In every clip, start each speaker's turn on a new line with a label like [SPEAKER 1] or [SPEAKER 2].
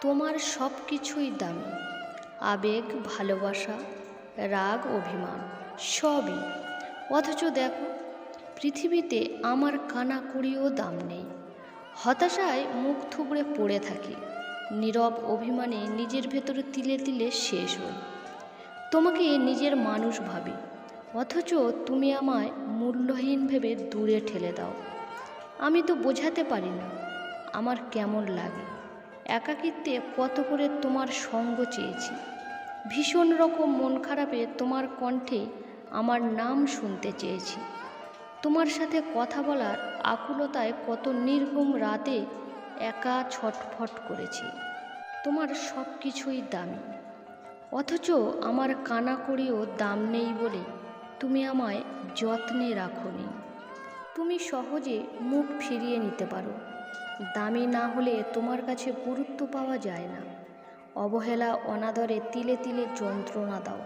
[SPEAKER 1] তোমার সব কিছুই দামি। আবেগ, ভালোবাসা, রাগ, অভিমান, সবই। অথচ দেখো, পৃথিবীতে আমার কানা কড়িও দাম নেই। হতাশায় মুখ থুবড়ে পড়ে থাকি। নীরব অভিমানে নিজের ভেতরে তিলে তিলে শেষ হই। তোমাকে নিজের মানুষ ভাবি। অথচ তুমি আমায় মূল্যহীন ভেবে দূরে ঠেলে দাও। আমি তো বোঝাতে পারি না, আমার কেমন লাগে। একাকিত্বে কত করে তোমার সঙ্গ চেয়েছি। ভীষণ রকম মন খারাপে তোমার কণ্ঠে আমার নাম শুনতে চেয়েছি। তোমার সাথে কথা বলার আকুলতায় কত নির্ঘুম রাতে একা ছটফট করেছি। তোমার সব কিছুই দামি। অথচ আমার কানাকড়িও দাম নেই বলে তুমি আমায় যত্নে রাখোনি। তুমি সহজে মুখ ফিরিয়ে নিতে পারো। দামি না হলে তোমার কাছে গুরুত্ব পাওয়া যায় না। অবহেলা, অনাদরে তিলে তিলে যন্ত্রণা দাও।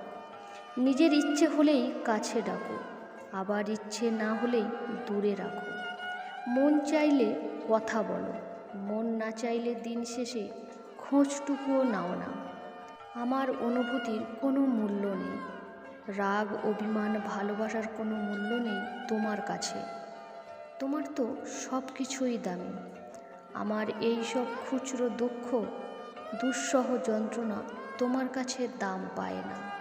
[SPEAKER 1] নিজের ইচ্ছে হলেই কাছে ডাকো, আবার ইচ্ছে না হলেই দূরে রাখো। মন চাইলে কথা বলো, মন না চাইলে দিন শেষে খোঁজটুকুও নাও না। আমার অনুভূতির কোনো মূল্য নেই। রাগ, অভিমান, ভালোবাসার কোনো মূল্য নেই তোমার কাছে। তোমার তো সব কিছুই দামি। আমার এই সব খুচরো দুঃখ দুঃসহ যন্ত্রণা তোমার কাছে দাম পায় না।